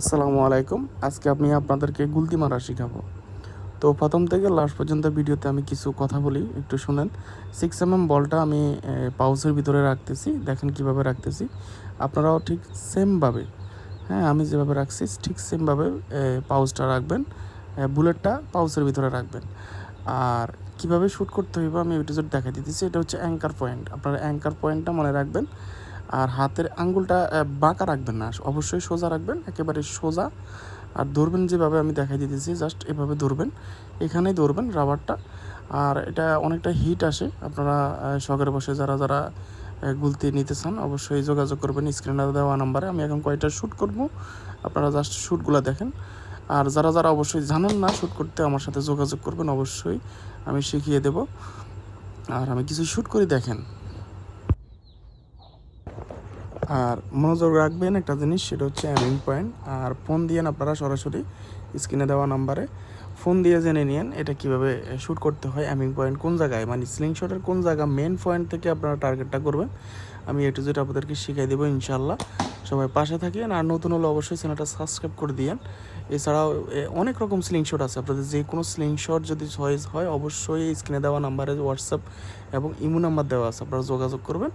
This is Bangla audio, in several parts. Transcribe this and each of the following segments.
আসসালামু আলাইকুম। আজকে আমি আপনাদেরকে গুলতি মারা শেখাবো। তো প্রথম থেকে লাস্ট পর্যন্ত ভিডিওতে আমি কিছু কথা বলি, একটু শুনেন। সিক্স এম এম বলটা আমি পাউচের ভিতরে রাখতেছি। দেখেন কীভাবে রাখতেছি। আপনারাও ঠিক সেমভাবে হ্যাঁ আমি যেভাবে রাখছি, ঠিক সেমভাবে পাউচটা রাখবেন বুলেটটা পাউচের ভিতরে রাখবেন। আর কীভাবে শ্যুট করতে হইব আমি ইউটিউবে দেখা দিতেছি। এটা হচ্ছে অ্যাঙ্কার পয়েন্ট আপনারা অ্যাঙ্কার পয়েন্টটা মনে রাখবেন। আর হাতের আঙ্গুলটা বাঁকা রাখবেন না, অবশ্যই সোজা রাখবেন, একেবারে সোজা। আর ধরবেন যেভাবে আমি দেখাই দিতেছি, জাস্ট এভাবে ধরবেন। এখানেই ধরবেন রাবারটা। আর এটা অনেকটা হিট আসে, আপনারা শখের বসে যারা যারা গুলতি নিতে চান, অবশ্যই যোগাযোগ করবেন। স্ক্রিনে দেওয়া নাম্বারে আমি এখন কয়টা শ্যুট করব, আপনারা জাস্ট শ্যুটগুলো দেখেন। আর যারা যারা অবশ্যই জানেন না শ্যুট করতে, আমার সাথে যোগাযোগ করবেন, অবশ্যই আমি শিখিয়ে দেব। আর আমি কিছু শ্যুট করে, দেখেন। আর মনোযোগ রাখবেন একটা জিনিস, সেটা হচ্ছে অ্যামিং পয়েন্ট আর ফোন দিয়ে আপনারা সরাসরি স্ক্রিনে দেওয়া নাম্বারে ফোন দিয়ে জেনে নিন এটা কীভাবে শ্যুট করতে হয় অ্যামিং পয়েন্ট কোন জায়গায় মানে স্লিংশটের কোন জায়গা মেন পয়েন্ট থেকে আপনারা টার্গেটটা করবেন। আমি এটু যেটা আপনাদেরকে শিখাই দেবো ইনশাল্লাহ সবাই পাশে থাকেন আর নতুন হলে অবশ্যই চ্যানেলটা সাবস্ক্রাইব করে দিয়েন। এছাড়াও অনেক রকম স্লিং শট আছে। আপনাদের যে কোনো স্লিং শট যদি চয়েস হয়, অবশ্যই স্ক্রিনে দেওয়া নাম্বারে হোয়াটসঅ্যাপ এবং ইমো নাম্বার দেওয়া আছে। আপনারা যোগাযোগ করবেন।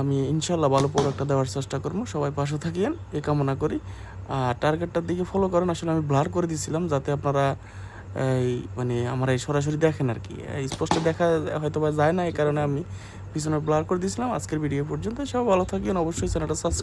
আমি ইনশাল্লাহ ভালো প্রোডাক্টটা দেওয়ার চেষ্টা করব। সবাই পাশে থাকিয়েন এ কামনা করি। আর টার্গেটটার দিকে ফলো করেন। আসলে আমি ব্লার করে দিয়েছিলাম যাতে আপনারা, এই মানে আমার এই সরাসরি দেখেন আর কি। স্পষ্ট দেখা হয়তো বা যায় না, এই কারণে আমি পিছনে ব্লার করে দিয়েছিলাম আজকের ভিডিও পর্যন্ত সব ভালো থাকিয়েন অবশ্যই চ্যানেলটা সাবস্ক্রাইব